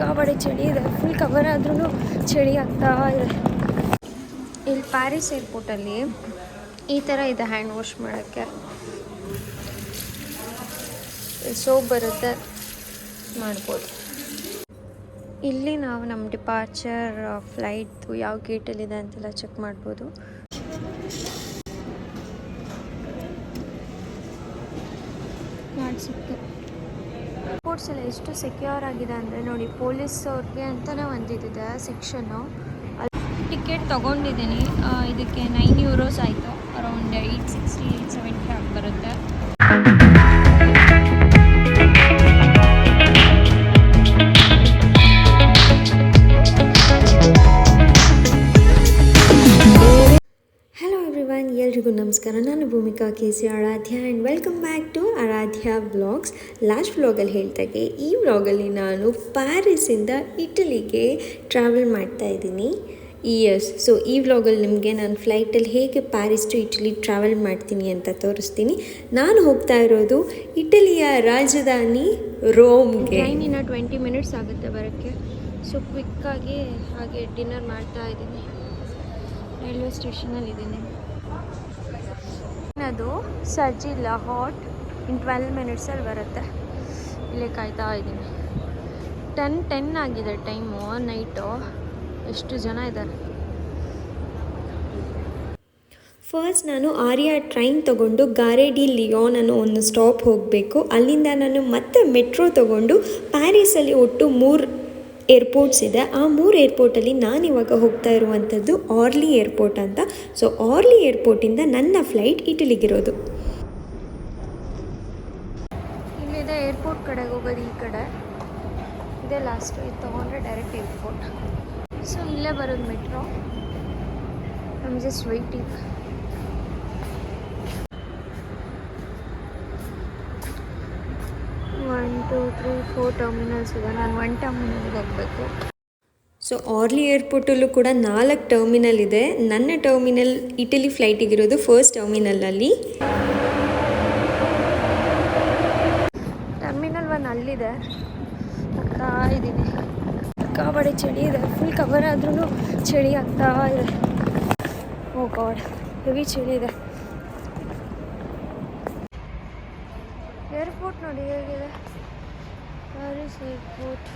ಸಿಕ್ಕಾಬಡೆ ಚಳಿ ಇದೆ. Full cover ಆದ್ರೂ ಚಳಿ ಆಗ್ತಾ ಇದೆ. ಇಲ್ಲಿ ಪ್ಯಾರಿಸ್ ಏರ್ಪೋರ್ಟಲ್ಲಿ ಈ ಥರ ಇದೆ ಹ್ಯಾಂಡ್ ವಾಶ್ ಮಾಡೋಕ್ಕೆ. ಸೋಪ್ ಬರುತ್ತೆ ಮಾಡ್ಬೋದು. ಇಲ್ಲಿ ನಾವು ನಮ್ಮ ಡಿಪಾರ್ಚರ್ ಫ್ಲೈಟ್ದು ಯಾವ ಗೇಟಲ್ಲಿದೆ ಅಂತೆಲ್ಲ ಚೆಕ್ ಮಾಡ್ಬೋದು. ಮಾಡಿಸಿತ್ತು ಏರ್ಪೋರ್ಟ್ಸ್ ಎಲ್ಲ ಎಷ್ಟು ಸೆಕ್ಯೂರ್ ಆಗಿದೆ ಅಂದರೆ ನೋಡಿ ಪೊಲೀಸ್ ಅವ್ರಿಗೆ ಅಂತಲೇ ಒಂದಿದೆ ಸೆಕ್ಷನ್ನು ಟಿಕೆಟ್ ತೊಗೊಂಡಿದ್ದೀನಿ. ಇದಕ್ಕೆ ನೈನ್ ಯೂರೋಸ್ ಆಯಿತು. Around eight sixty eight seventy ನಮಸ್ಕಾರ ನಾನು Bhoomika C Aradhya and welcome back to Aradhya vlogs last ವ್ಲಾಗಲ್ಲಿ ಹೇಳ್ತಾಗೆ, ಈ ವ್ಲಾಗಲ್ಲಿ ನಾನು ಪ್ಯಾರಿಸಿಂದ ಇಟಲಿಗೆ ಟ್ರಾವೆಲ್ ಮಾಡ್ತಾ ಇದ್ದೀನಿ. ಇಯರ್ಸ್ ಸೊ ಈ ವ್ಲಾಗಲ್ಲಿ ನಿಮಗೆ ನಾನು ಫ್ಲೈಟಲ್ಲಿ ಹೇಗೆ ಪ್ಯಾರಿಸ್ ಟು ಇಟಲಿ ಟ್ರಾವೆಲ್ ಮಾಡ್ತೀನಿ ಅಂತ ತೋರಿಸ್ತೀನಿ. ನಾನು ಹೋಗ್ತಾ ಇರೋದು ಇಟಲಿಯ ರಾಜಧಾನಿ ರೋಮ್ಗೆ ಇನ್ನು ಟ್ವೆಂಟಿ ಮಿನಿಟ್ಸ್ ಆಗುತ್ತೆ ಬರೋಕ್ಕೆ. ಸೊ ಕ್ವಿಕ್ಕಾಗಿ ಹಾಗೆ ಡಿನ್ನರ್ ಮಾಡ್ತಾ ಇದ್ದೀನಿ. ರೈಲ್ವೆ ಸ್ಟೇಷನಲ್ಲಿ ಇದ್ದೀನಿ. ಅದು ಸರ್ಜಿ ಹಾಟ್ ಇನ್ ಟ್ವೆಲ್ ಮಿನಿಟ್ಸಲ್ಲಿ ಬರುತ್ತೆ. ಇಲ್ಲೇ ಕಾಯ್ತಾ ಇದ್ದೀನಿ. ಟೆನ್ ಟೆನ್ ಆಗಿದೆ ಟೈಮು ನೈಟು ಎಷ್ಟು ಜನ ಇದ್ದಾರೆ? ಫಸ್ಟ್ ನಾನು ಆರ್ಯ ಟ್ರೈನ್ ತಗೊಂಡು ಗಾರೆಡಿ ಲಿಯೋನ್ ಅನ್ನೋ ಒಂದು ಸ್ಟಾಪ್ ಹೋಗಬೇಕು. ಅಲ್ಲಿಂದ ನಾನು ಮತ್ತೆ ಮೆಟ್ರೋ ತಗೊಂಡು ಪ್ಯಾರಿಸಲ್ಲಿ ಒಟ್ಟು ಮೂರು ಏರ್ಪೋರ್ಟ್ಸ್ ಇದೆ. ಆ ಮೂರು ಏರ್ಪೋರ್ಟಲ್ಲಿ ನಾನು ಇವಾಗ ಹೋಗ್ತಾ ಇರುವಂಥದ್ದು ಆರ್ಲಿ ಏರ್ಪೋರ್ಟ್ ಅಂತ. ಸೊ ಆರ್ಲಿ ಏರ್ಪೋರ್ಟಿಂದ ನನ್ನ ಫ್ಲೈಟ್ ಇಟಲಿಗಿರೋದು. ಇಲ್ಲಿದೆ ಏರ್ಪೋರ್ಟ್ ಕಡೆಗೆ ಹೋಗೋದು ಈ ಕಡೆ. ಇದೇ ಲಾಸ್ಟ್ ಇದು ತೊಗೊಂಡ್ರೆ ಡೈರೆಕ್ಟ್ ಏರ್ಪೋರ್ಟ್ ಸೊ ಇಲ್ಲೇ ಬರೋದು metro I'm just waiting one two three four terminals ಇದೆ. ನಾನು ಒನ್ ಟರ್ಮಿನಲ್ಗೆ ಹೋಗಬೇಕು. ಸೊ ಆರ್ಲಿ ಏರ್ಪೋರ್ಟಲ್ಲೂ ಕೂಡ ನಾಲ್ಕು ಟರ್ಮಿನಲ್ ಇದೆ. ನನ್ನ ಟರ್ಮಿನಲ್ ಇಟಲಿ ಫ್ಲೈಟಿಗಿರೋದು ಫಸ್ಟ್ ಟರ್ಮಿನಲಲ್ಲಿ ಟರ್ಮಿನಲ್ ಒನ್ ಅಲ್ಲಿದೆ. ಆಗ್ತಾ ಇದ್ದೀನಿ ಕಾಬಾಡಿ ಚಳಿ ಇದೆ. ಫುಲ್ ಕವರ್ ಆದ್ರೂ ಚಳಿ ಆಗ್ತಾ ಇದೆ. ಓ ಗಾಡ್ ಹೆವಿ ಚಳಿ ಇದೆ. ಏರ್ಪೋರ್ಟ್ ನೋಡಿ ಹೇಗಿದೆ? ಏರ್ಪೋರ್ಟ್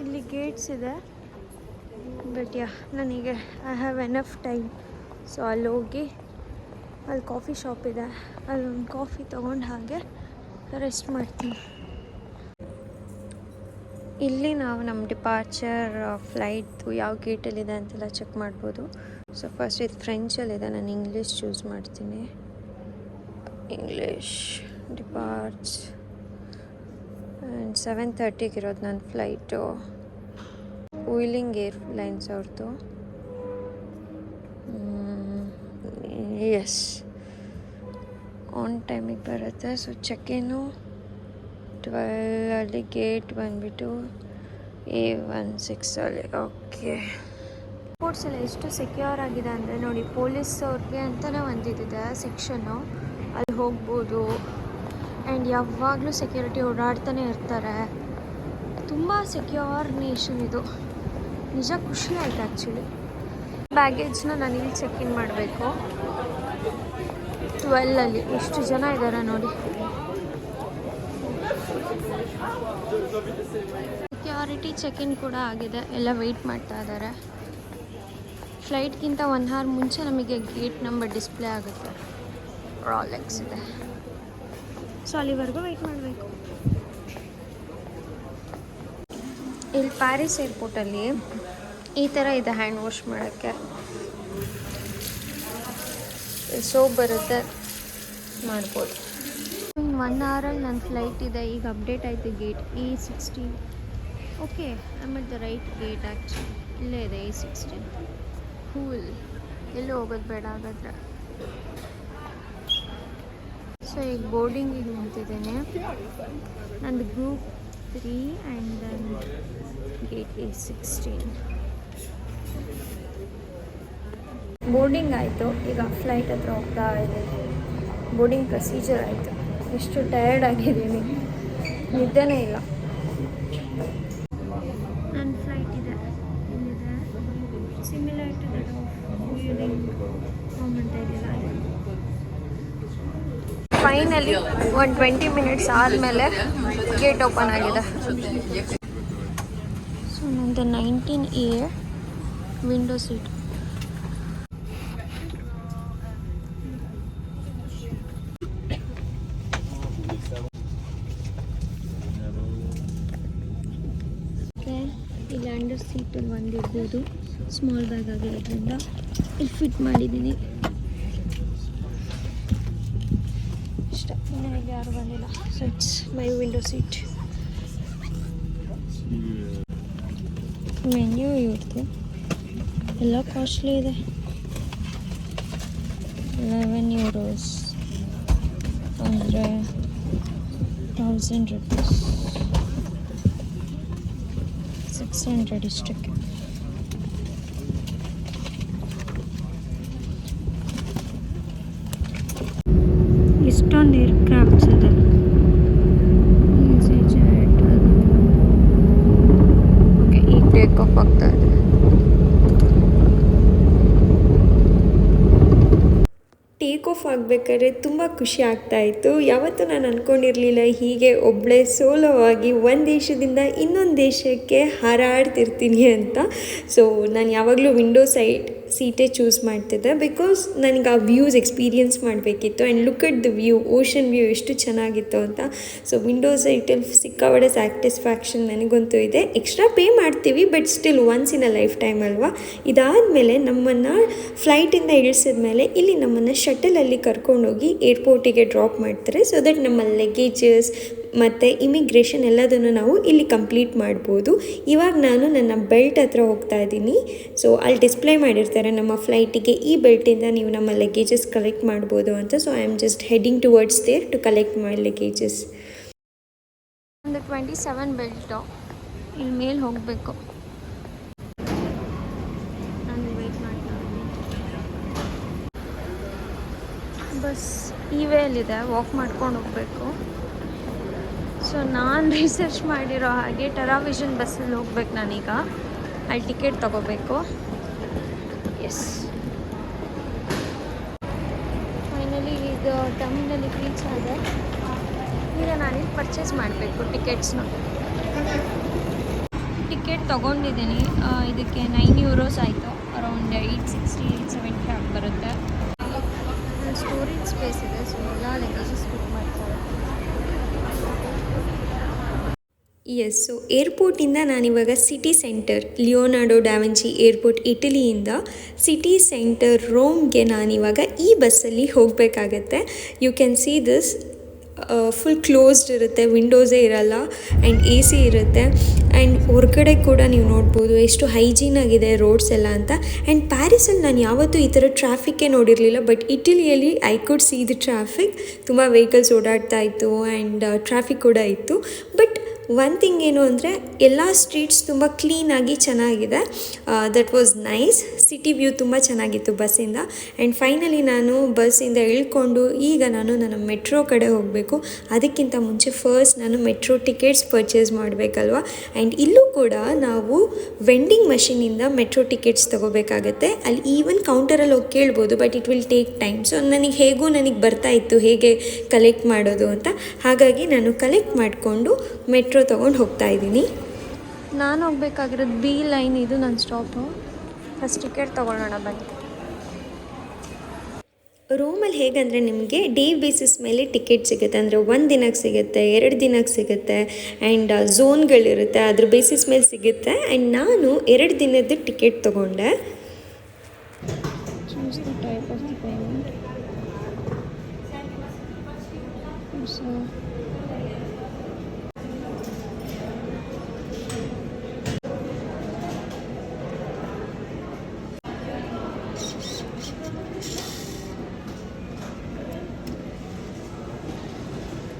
ಇಲ್ಲಿ ಗೇಟ್ಸ್ ಇದೆ. ಬಟ್ ಯಾ ನನಗೆ I have enough time so ಅಲ್ಲಿ ಹೋಗಿ, ಅಲ್ಲಿ ಕಾಫಿ ಶಾಪ್ ಇದೆ. ಅಲ್ಲಿ ಒಂದು ಕಾಫಿ ತೊಗೊಂಡು ಹಾಗೆ ರೆಸ್ಟ್ ಮಾಡ್ತೀನಿ. ಇಲ್ಲಿ ನಾವು ನಮ್ಮ ಡಿಪಾರ್ಚರ್ ಫ್ಲೈಟ್ದು ಯಾವ ಗೇಟಲ್ಲಿದೆ ಅಂತೆಲ್ಲ ಚೆಕ್ ಮಾಡ್ಬೋದು. ಸೊ ಫಸ್ಟ್ ಇದು ಫ್ರೆಂಚಲ್ಲಿದೆ ನಾನು ಇಂಗ್ಲೀಷ್ ಚೂಸ್ ಮಾಡ್ತೀನಿ. ಇಂಗ್ಲೀಷ್ ಡಿಪಾರ್ಟ್ಸ್ ಆ್ಯಂಡ್ ಸೆವೆನ್ ತರ್ಟಿಗೆ ಇರೋದು ನನ್ನ ಫ್ಲೈಟು ಉಯ್ಲಿಂಗ್ ಏರ್ಲೈನ್ಸ್ ಅವ್ರದ್ದು ಎಸ್ ಆನ್ ಟೈಮಿಗೆ ಬರುತ್ತೆ. ಸೊ ಚೆಕ್-ಇನ್ನು ಟ್ವೆಲ್ ಅಲ್ಲಿ ಗೇಟ್ ಬಂದುಬಿಟ್ಟು ಎ ಒನ್ ಸಿಕ್ಸಲ್ಲಿ ಓಕೆ ಸ್ಪೋರ್ಟ್ಸ್ ಎಲ್ಲ ಎಷ್ಟು ಸೆಕ್ಯೂರ್ ಆಗಿದೆ ಅಂದರೆ ನೋಡಿ ಪೊಲೀಸ್ ಅವ್ರಿಗೆ ಅಂತಲೇ ಒಂದಿದೆ ಸೆಕ್ಷನ್ನು ಅಲ್ಲಿ ಹೋಗ್ಬೋದು. ಆ್ಯಂಡ್ ಯಾವಾಗಲೂ ಸೆಕ್ಯೂರಿಟಿ ಓಡಾಡ್ತಾನೆ ಇರ್ತಾರೆ. ತುಂಬ ಸೆಕ್ಯೂರ್ ನೇಷನ್ ಇದು. ನಿಜ ಖುಷಿ ಆಯ್ತು ಆ್ಯಕ್ಚುಲಿ ಬ್ಯಾಗೇಜ್ನ ನಾನು ಇಲ್ಲಿ ಚೆಕ್ ಇನ್ ಮಾಡಬೇಕು. ಟ್ವೆಲ್ಲಲ್ಲಿ ಎಷ್ಟು ಜನ ಇದ್ದಾರೆ ನೋಡಿ. ಸೆಕ್ಯೂರಿಟಿ ಚೆಕ್ ಇನ್ ಕೂಡ ಆಗಿದೆ. ಎಲ್ಲ ವೆಯ್ಟ್ ಮಾಡ್ತಾ ಇದ್ದಾರೆ ಫ್ಲೈಟ್ಗಿಂತ ಒನ್ ಅವರ್ ಮುಂಚೆ ನಮಗೆ ಗೇಟ್ ನಂಬರ್ ಡಿಸ್ಪ್ಲೇ ಆಗುತ್ತೆ. ರಾಲೆಕ್ಸ್ ಇದೆ. ಸೊ ಅಲ್ಲಿವರೆಗೂ ವೆಯ್ಟ್ ಮಾಡಬೇಕು. ಇಲ್ಲಿ ಪ್ಯಾರಿಸ್ ಏರ್ಪೋರ್ಟಲ್ಲಿ ಈ ಥರ ಇದೆ ಹ್ಯಾಂಡ್ ವಾಶ್ ಮಾಡೋಕ್ಕೆ. ಸೋಪ್ ಬರುತ್ತೆ, ಮಾಡ್ಬೋದು. ಒನ್ ಅವರಲ್ಲಿ ನನ್ನ ಫ್ಲೈಟ್ ಇದೆ, ಈಗ ಅಪ್ಡೇಟ್ ಆಯಿತು ಗೇಟ್ ಇ ಸಿಕ್ಸ್ಟೀನ್ ಓಕೆ ಆಮೇಲೆ ದ ರೈಟ್ ಗೇಟ್ ಆ್ಯಕ್ಚುಲಿ ಇಲ್ಲೇ ಇದೆ ಇ ಸಿಕ್ಸ್ಟೀನ್ ಕೂಲ್ ಎಲ್ಲೂ ಹೋಗೋದು ಬೇಡ ಹಾಗಾದ್ರೆ. ಸೊ ಈಗ ಬೋರ್ಡಿಂಗಿಗೆ ನಿಂತಿದ್ದೇನೆ. ನಂದು group three and then gate A sixteen boarding ಆಯಿತು. ಈಗ ಫ್ಲೈಟ್ ಹತ್ರ ಹೋಗ್ತಾ ಇದೆ ಬೋರ್ಡಿಂಗ್ ಪ್ರೊಸೀಜರ್ ಆಯಿತು. ಎಷ್ಟು ಟಯರ್ಡ್ ಆಗಿದ್ದೀನಿ. ನಿದ್ದೆನೇ ಇಲ್ಲ ನನ್ನ ಫ್ಲೈಟ್ ಇದೆ ಇಲ್ಲಿದೆ similar to that of ವ್ಯೂರಿಂಗ್ moment ಇದೆಯಲ್ಲ ಫೈನಲಿ ಒಂದು ಟ್ವೆಂಟಿ ಮಿನಿಟ್ಸ್ ಆದಮೇಲೆ ಗೇಟ್ ಓಪನ್ ಆಗಿದೆ. ಸೊ ನಂದು ನೈನ್ಟೀನ್ ಎ ವಿಂಡೋ ಸೀಟ್ ಇಲ್ಲಿ ಅಂಡರ್ ಸೀಟಲ್ಲಿ ಒಂದಿರ್ಬೋದು ಸ್ಮಾಲ್ ಬ್ಯಾಗ್ ಆಗಿರೋದ್ರಿಂದ. ಇಲ್ಲಿ ಫಿಟ್ ಮಾಡಿದ್ದೀನಿ. ಇಲ್ಲಿ ಯಾರು ಬಂದಿಲ್ಲ. So it's my window seat menu ಇವ್ರದ್ದು ಎಲ್ಲ ಕಾಸ್ಟ್ಲಿ ಇದೆ. ಲೆವೆನ್ ಯೂರೋಸ್ ಅಂದರೆ ತೌಸಂಡ್ ರುಪೀಸ್ ಸಿಕ್ಸ್ ಹಂಡ್ರೆಡ್ ಇಷ್ಟಕ್ಕೆ. ಏರ್ ಕ್ರಾಫ್ಟ್ಸ್ ಇದೆ ಓಕೆ ಈಗ ಟೇಕ್ ಆಫ್ ಆಗ್ತಾ ಇದೆ. ಟೇಕ್ ಆಫ್ ಆಗಬೇಕಾದ್ರೆ ತುಂಬ ಖುಷಿ ಆಗ್ತಾ ಇತ್ತು. ಯಾವತ್ತೂ ನಾನು ಅಂದ್ಕೊಂಡಿರಲಿಲ್ಲ ಹೀಗೆ ಒಬ್ಬಳೇ ಸೋಲೋ ಆಗಿ ಒಂದು ದೇಶದಿಂದ ಇನ್ನೊಂದು ದೇಶಕ್ಕೆ ಹಾರಾಡ್ತಿರ್ತೀನಿ ಅಂತ. ಸೊ ನಾನು ಯಾವಾಗಲೂ ವಿಂಡೋ ಸೈಡ್ ಸೀಟೇ ಚೂಸ್ ಮಾಡ್ತಿದ್ದೆ ಬಿಕಾಸ್ ನನಗೆ ಆ ವ್ಯೂಸ್ ಎಕ್ಸ್ಪೀರಿಯನ್ಸ್ ಮಾಡಬೇಕಿತ್ತು and look at the view ocean view ಎಷ್ಟು ಚೆನ್ನಾಗಿತ್ತು ಅಂತ. ಸೊ ವಿಂಡೋ ಐಟಲ್ ಸಿಕ್ಕಾಪಟ್ಟೆ ಸ್ಯಾಟಿಸ್ಫ್ಯಾಕ್ಷನ್ ನನಗಂತೂ ಇದೆ. ಎಕ್ಸ್ಟ್ರಾ ಪೇ ಮಾಡ್ತೀವಿ but still once in a lifetime ಅಲ್ವಾ? ಇದಾದಮೇಲೆ ನಮ್ಮನ್ನು ಫ್ಲೈಟಿಂದ ಇಳಿಸಿದ ಮೇಲೆ ಇಲ್ಲಿ ನಮ್ಮನ್ನು ಶಟಲಲ್ಲಿ ಕರ್ಕೊಂಡೋಗಿ ಏರ್ಪೋರ್ಟಿಗೆ ಡ್ರಾಪ್ ಮಾಡ್ತಾರೆ. ಸೊ ದಟ್ ನಮ್ಮ ಲಗೇಜಸ್ ಮತ್ತು ಇಮಿಗ್ರೇಷನ್ ಎಲ್ಲದನ್ನು ನಾವು ಇಲ್ಲಿ ಕಂಪ್ಲೀಟ್ ಮಾಡ್ಬೋದು. ಇವಾಗ ನಾನು ನನ್ನ ಬೆಲ್ಟ್ ಹತ್ರ ಹೋಗ್ತಾ ಇದ್ದೀನಿ. ಸೊ ಅಲ್ಲಿ ಡಿಸ್ಪ್ಲೇ ಮಾಡಿರ್ತಾರೆ ನಮ್ಮ ಫ್ಲೈಟಿಗೆ ಈ ಬೆಲ್ಟಿಂದ ನೀವು ನಮ್ಮ ಲಗೇಜಸ್ ಕಲೆಕ್ಟ್ ಮಾಡ್ಬೋದು ಅಂತ. So I am just heading towards there to collect my luggages ಒಂದು ಟ್ವೆಂಟಿ ಸೆವೆನ್ ಬೆಲ್ಟು ಇಲ್ಲಿ ಮೇಲೆ ಹೋಗಬೇಕು. ನಾನು ವೆಯ್ಟ್ ಮಾಡ್ತಾ ಬಸ್ ಈ ವೇಲಿದೆ ವಾಕ್ ಮಾಡ್ಕೊಂಡು ಹೋಗಬೇಕು. ಸೊ ನಾನು ರಿಸರ್ಚ್ ಮಾಡಿರೋ ಹಾಗೆ ಟೆರಾವಿಷನ್ ಬಸ್ಸಲ್ಲಿ ಹೋಗ್ಬೇಕು ನಾನೀಗ. ಅಲ್ಲಿ ಟಿಕೆಟ್ ತಗೋಬೇಕು. ಎಸ್ ಫೈನಲಿ ಈಗ ಟರ್ಮಿನಲ್ಲಿ ರೀಚ್ ಆದೆ. ಈಗ ನಾನಿಲ್ಲಿ ಪರ್ಚೇಸ್ ಮಾಡಬೇಕು ಟಿಕೆಟ್ಸ್ನ ಟಿಕೆಟ್ ತೊಗೊಂಡಿದ್ದೀನಿ. ಇದಕ್ಕೆ ನೈನ್ ಯೂರೋಸ್ ಆಯಿತು. Around eight sixty eight seventy ಆಗಿ ಬರುತ್ತೆ. ಸ್ಟೋರೇಜ್ ಸ್ಪೇಸ್ ಇದೆ ಸೊ ಎಲ್ಲ ಲಗೇಜಸ್ ಬುಕ್ ಮಾಡ್ತಾರೆ. ಎಸ್ ಸೊ ಏರ್ಪೋರ್ಟಿಂದ ನಾನಿವಾಗ city centre Leonardo da Vinci airport ಇಟಲಿಯಿಂದ city centre ರೋಮ್ಗೆ ನಾನಿವಾಗ ಈ ಬಸ್ಸಲ್ಲಿ ಹೋಗಬೇಕಾಗತ್ತೆ. You can see this full closed ಇರುತ್ತೆ ವಿಂಡೋಸೇ ಇರಲ್ಲ ಆ್ಯಂಡ್ ಎ ಸಿ ಇರುತ್ತೆ. ಆ್ಯಂಡ್ ಹೊರಗಡೆ ಕೂಡ ನೀವು ನೋಡ್ಬೋದು ಎಷ್ಟು ಹೈಜೀನ್ ಆಗಿದೆ ರೋಡ್ಸ್ ಎಲ್ಲ ಅಂತ. ಆ್ಯಂಡ್ ಪ್ಯಾರಿಸಲ್ಲಿ ನಾನು ಯಾವತ್ತೂ ಈ ಥರ ಟ್ರಾಫಿಕ್ಕೇ ನೋಡಿರಲಿಲ್ಲ but ಇಟಲಿಯಲ್ಲಿ I could see the traffic ತುಂಬ ವೆಹಿಕಲ್ಸ್ ಓಡಾಡ್ತಾ ಇತ್ತು ಆ್ಯಂಡ್ ಟ್ರಾಫಿಕ್ ಕೂಡ ಇತ್ತು. ಬಟ್ ಒನ್ ಥಿಂಗ್ ಏನು ಅಂದರೆ, ಎಲ್ಲ ಸ್ಟ್ರೀಟ್ಸ್ ತುಂಬ ಕ್ಲೀನಾಗಿ ಚೆನ್ನಾಗಿದೆ. That was nice city view ತುಂಬ ಚೆನ್ನಾಗಿತ್ತು ಬಸ್ಸಿಂದ. ಆ್ಯಂಡ್ ಫೈನಲಿ ನಾನು ಬಸ್ಸಿಂದ ಇಳ್ಕೊಂಡು ಈಗ ನಾನು ನನ್ನ ಮೆಟ್ರೋ ಕಡೆ ಹೋಗಬೇಕು. ಅದಕ್ಕಿಂತ ಮುಂಚೆ ಫಸ್ಟ್ ನಾನು ಮೆಟ್ರೋ ಟಿಕೆಟ್ಸ್ ಪರ್ಚೇಸ್ ಮಾಡಬೇಕಲ್ವ? ಆ್ಯಂಡ್ ಇಲ್ಲೂ ಕೂಡ ನಾವು ವೆಂಡಿಂಗ್ ಮಷೀನಿಂದ ಮೆಟ್ರೋ ಟಿಕೆಟ್ಸ್ ತೊಗೋಬೇಕಾಗತ್ತೆ. ಅಲ್ಲಿ ಈವನ್ ಕೌಂಟರಲ್ಲಿ ಹೋಗಿ ಕೇಳ್ಬೋದು but it will take time so ನನಗೆ ಹೇಗೂ ನನಗೆ ಬರ್ತಾ ಇತ್ತು ಹೇಗೆ ಕಲೆಕ್ಟ್ ಮಾಡೋದು ಅಂತ. ಹಾಗಾಗಿ ನಾನು ಕಲೆಕ್ಟ್ ಮಾಡಿಕೊಂಡು ಮೆಟ್ರೋ ತೊಗೊಂಡು ಹೋಗ್ತಾ ಇದ್ದೀನಿ. ನಾನು ಹೋಗ್ಬೇಕಾಗಿರೋದು ಬಿ ಲೈನ್ ಇದು ನನ್ನ ಸ್ಟಾಪು. ಫಸ್ಟ್ ಟಿಕೆಟ್ ತೊಗೊಳ್ಳೋಣ ಬನ್ನಿ. ರೂಮಲ್ಲಿ ಹೇಗಂದರೆ ನಿಮಗೆ ಡೇ ಬೇಸಿಸ್ ಮೇಲೆ ಟಿಕೆಟ್ ಸಿಗುತ್ತೆ. ಅಂದರೆ ಒಂದು ದಿನಕ್ಕೆ ಸಿಗುತ್ತೆ ಎರಡು ದಿನಕ್ಕೆ ಸಿಗುತ್ತೆ ಆ್ಯಂಡ್ ಝೋನ್ಗಳಿರುತ್ತೆ. ಅದ್ರ ಬೇಸಿಸ್ ಮೇಲೆ ಸಿಗುತ್ತೆ. ಆ್ಯಂಡ್ ನಾನು ಎರಡು ದಿನದ ಟಿಕೆಟ್ ತೊಗೊಂಡೆ. So the type of the payment so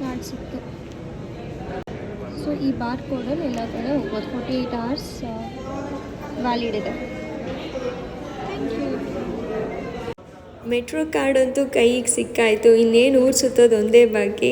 card ಸಿಕ್ತು ಸೊ ಈ ಬಾರ್ ಕೋಡಲ್ಲಿ ಎಲ್ಲ ಕಡೆ ಹೋಗ್ಬೋದು. ಫೋರ್ಟಿ ಏಯ್ಟ್ ಅವರ್ಸ್ ವ್ಯಾಲಿಡ್ ಇದೆ. ಥ್ಯಾಂಕ್ ಯು ಮೆಟ್ರೋ ಕಾರ್ಡ್ ಅಂತೂ ಕೈಗೆ ಸಿಕ್ಕಾಯಿತು. ಇನ್ನೇನು ಊರು ಸುತ್ತೋದು ಒಂದೇ ಬಾಕಿ.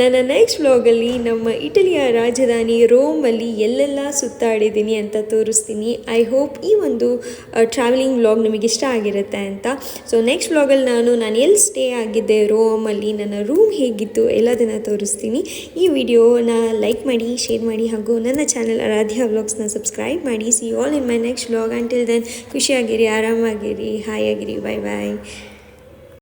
ನನ್ನ ನೆಕ್ಸ್ಟ್ ವ್ಲಾಗಲ್ಲಿ ನಮ್ಮ ಇಟಲಿಯ ರಾಜಧಾನಿ ರೋಮಲ್ಲಿ ಎಲ್ಲೆಲ್ಲ ಸುತ್ತಾಡಿದ್ದೀನಿ ಅಂತ ತೋರಿಸ್ತೀನಿ. ಐ ಹೋಪ್ ಈ ಒಂದು ಟ್ರಾವೆಲಿಂಗ್ ವ್ಲಾಗ್ ನಿಮಗೆ ಇಷ್ಟ ಆಗಿರುತ್ತೆ ಅಂತ. ಸೊ ನೆಕ್ಸ್ಟ್ ವ್ಲಾಗಲ್ಲಿ ನಾನು ನಾನು ಎಲ್ಲಿ ಸ್ಟೇ ಆಗಿದ್ದೆ ರೋಮಲ್ಲಿ, ನನ್ನ ರೂಮ್ ಹೇಗಿತ್ತು ಎಲ್ಲದನ್ನು ತೋರಿಸ್ತೀನಿ. ಈ ವಿಡಿಯೋನ ಲೈಕ್ ಮಾಡಿ ಶೇರ್ ಮಾಡಿ ಹಾಗೂ ನನ್ನ ಚಾನಲ್ ಆರಾಧ್ಯ ವ್ಲಾಗ್ಸ್ನ ಸಬ್ಸ್ಕ್ರೈಬ್ ಮಾಡಿ. See all in my next vlog until then ಖುಷಿಯಾಗಿರಿ, ಆರಾಮಾಗಿರಿ ಹಾಯ್ ಆಗಿರಿ ಬಾಯ್ ಬಾಯ್